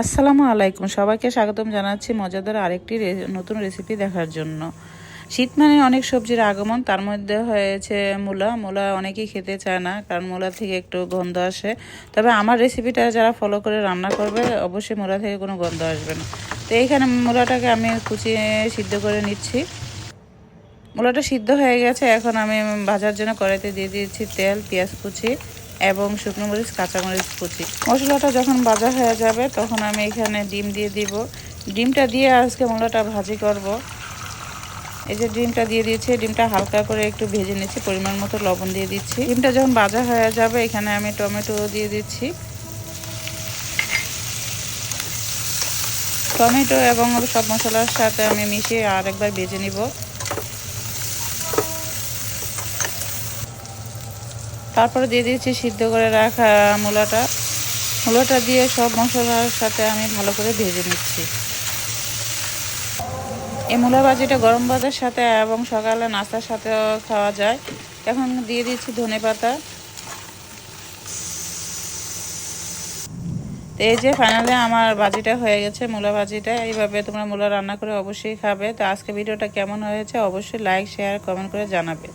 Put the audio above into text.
আসসালামু আলাইকুম। সবাইকে স্বাগতম জানাচ্ছি মজাদার আরেকটি নতুন রেসিপি দেখার জন্য। শীত মানে অনেক সবজির আগমন, তার মধ্যে হয়েছে মূলা। মূলা অনেকেই খেতে চায় না, কারণ মূলা থেকে একটু গন্ধ আসে। তবে আমার রেসিপিটা যারা ফলো করে রান্না করবে, অবশ্যই মূলা থেকে কোনো গন্ধ আসবে না। তো এইখানে মূলাটাকে আমি কুচিয়ে সিদ্ধ করে নিচ্ছি। মূলাটা সিদ্ধ হয়ে গেছে। এখন আমি ভাজার জন্য কড়াইতে দিয়ে দিয়েছি তেল, পেঁয়াজ কুচি। এবং শুকনো মরিচ কাঁচামরিচ কুচি। মশলাটা যখন ভাজা হয়ে যাবে, তখন আমি এখানে ডিম দিয়ে দিব। ডিমটা দিয়ে আজকে মূলাটা ভাজি করব। এই যে ডিমটা দিয়ে দিয়েছি, ডিমটা হালকা করে একটু ভেজে নিচ্ছি পরিমাণ মতো লবণ দিয়ে দিচ্ছি। ডিমটা যখন ভাজা হয়ে যাবে, এখানে আমি টমেটো দিয়ে দিচ্ছি। টমেটো এবং সব মশলার সাথে আমি মিশিয়ে আর একবার ভেজে নিব। তারপরে দিয়ে দিয়েছি সিদ্ধ করে রাখা মূলাটা। মূলাটা দিয়ে সব মশলার সাথে আমি ভালো করে ভেজে নিচ্ছি। এই মূলা ভাজিটা গরম ভাতের সাথে এবং সকালে নাস্তার সাথেও খাওয়া যায়। এখন দিয়ে দিচ্ছি ধনে পাতা। তো এই যে ফাইনালি আমার ভাজিটা হয়ে গেছে, মূলা ভাজিটা। এইভাবে তোমরা মূলা রান্না করে অবশ্যই খাবে। তো আজকে ভিডিওটা কেমন হয়েছে অবশ্যই লাইক শেয়ার কমেন্ট করে জানাবে।